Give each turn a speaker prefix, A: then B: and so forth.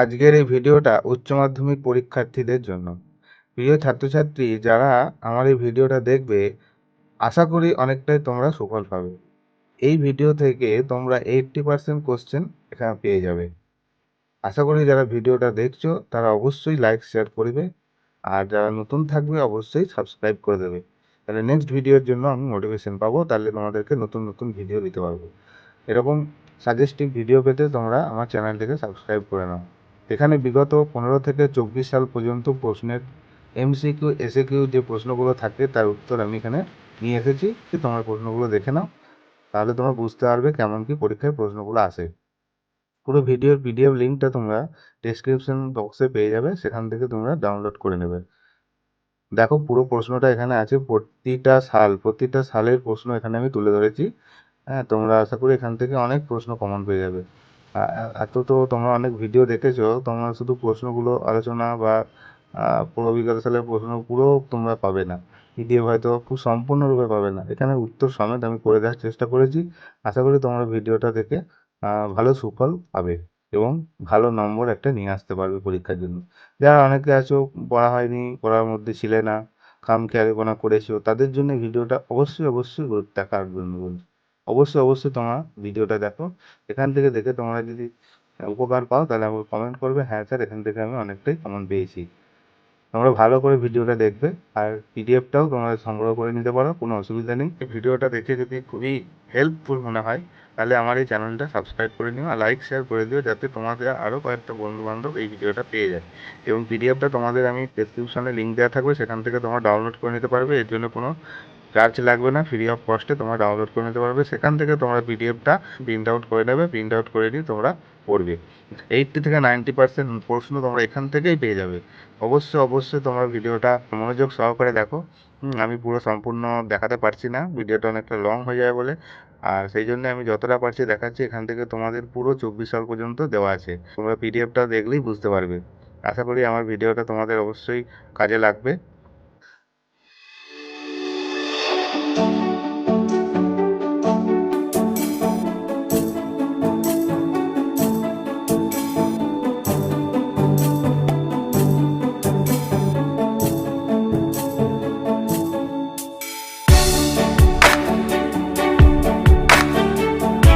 A: আজকের এই ভিডিওটা উচ্চ মাধ্যমিক পরীক্ষার্থীদের জন্য। প্রিয় ছাত্রছাত্রী, যারা আমার এই ভিডিওটা দেখবে, আশা করি অনেকটাই তোমরা সুফল পাবে। এই ভিডিও থেকে তোমরা এইট্টি পার্সেন্ট কোশ্চেন এখানে পেয়ে যাবে। আশা করি যারা ভিডিওটা দেখছ, তারা অবশ্যই লাইক, শেয়ার করবে। আর যারা নতুন থাকবে, অবশ্যই সাবস্ক্রাইব করে দেবে। তাহলে নেক্সট ভিডিওর জন্য আমি মোটিভেশন পাবো, তাহলে তোমাদেরকে নতুন নতুন ভিডিও দিতে পারব। এরকম সাজেস্টিভ ভিডিও পেতে তোমরা আমার চ্যানেলটিকে সাবস্ক্রাইব করে নাও। এখানে বিগত পনেরো থেকে চব্বিশ সাল পর্যন্ত প্রশ্নের এমসিকিউ এসএকিউ যে প্রশ্নগুলো থাকে তার উত্তর আমি এখানে নিয়ে এসেছি। তোমার প্রশ্নগুলো দেখে নাও, তাহলে তোমরা বুঝতে পারবে কেমন কি পরীক্ষায় প্রশ্নগুলো আসে। পুরো ভিডিওর পিডিএফ লিঙ্কটা তোমরা ডেসক্রিপশন বক্সে পেয়ে যাবে, সেখান থেকে তোমরা ডাউনলোড করে নেবে। দেখো, পুরো প্রশ্নটা এখানে আছে, প্রতিটা সাল, প্রতিটা সালের প্রশ্ন এখানে আমি তুলে ধরেছি। হ্যাঁ তোমরা আশা করি এখান থেকে অনেক প্রশ্ন কমন পেয়ে যাবে। এত তো তোমরা অনেক ভিডিও দেখেছ, তোমরা শুধু প্রশ্নগুলো আলোচনা বা পুরো সালের প্রশ্ন পুরো তোমরা পাবে না। পিডিএফ হয়তো খুব সম্পূর্ণরূপে পাবে না। এখানে উত্তর সমেত আমি করে দেওয়ার চেষ্টা করেছি। আশা করি তোমরা ভিডিওটা দেখে ভালো সুফল পাবে এবং ভালো নম্বর একটা নিয়ে আসতে পারবে পরীক্ষার জন্য। যারা অনেকে আছো, পড়া হয়নি, পড়ার মধ্যে ছিলে না খাম খেয়ালিপনা করেছ, তাদের জন্য ভিডিওটা অবশ্যই অবশ্যই দেখার জন্য বলছি? অবশ্যই অবশ্যই তোমরা ভিডিওটা দেখো। এখান থেকে দেখে তোমরা যদি উপকার পাও, তাহলে আমাকে কমেন্ট করবে। হ্যাঁ স্যার এখান থেকে আমি অনেকটাই কমেন্ট পেয়েছি। তোমরা ভালো করে ভিডিওটা দেখবে আর পিডিএফটাও তোমরা সংগ্রহ করে নিতে পারো, কোনো অসুবিধা নেই। ভিডিওটা দেখে যদি খুবই হেল্পফুল মনে হয়, তাহলে আমার এই চ্যানেলটা সাবস্ক্রাইব করে নিও আর লাইক শেয়ার করে দিও যাতে তোমাদের আরও কয়েকটা বন্ধু বান্ধব এই ভিডিওটা পেয়ে যায়। এবং পিডিএফটা তোমাদের আমি ডেসক্রিপশনে লিঙ্ক দেওয়া থাকবে, সেখান থেকে তোমরা ডাউনলোড করে নিতে পারবে। এর জন্য কোনো চার্জ লাগবে না ফ্রি অফ কস্টে তোমরা ডাউনলোড করে নিতে পারবে। সেখান থেকে তোমরা পিডিএফটা প্রিন্ট আউট করে নেবে প্রিন্ট আউট করে নিয়ে তোমরা পড়বে। এইটটি থেকে নাইনটি পার্সেন্ট প্রশ্ন তোমরা এখান থেকেই পেয়ে যাবে। অবশ্যই অবশ্যই তোমরা ভিডিওটা মনোযোগ সহকারে দেখো। আমি পুরো সম্পূর্ণ দেখাতে পারছি না, ভিডিওটা অনেকটা লং হয়ে যাবে বলে। আর সেই জন্য আমি যতটা পারছি দেখাচ্ছি, এখান থেকে তোমাদের পুরো চব্বিশ সাল পর্যন্ত দেওয়া আছে। তোমরা পিডিএফটা দেখলেই বুঝতে পারবে। আশা করি আমার ভিডিওটা তোমাদের অবশ্যই কাজে লাগবে।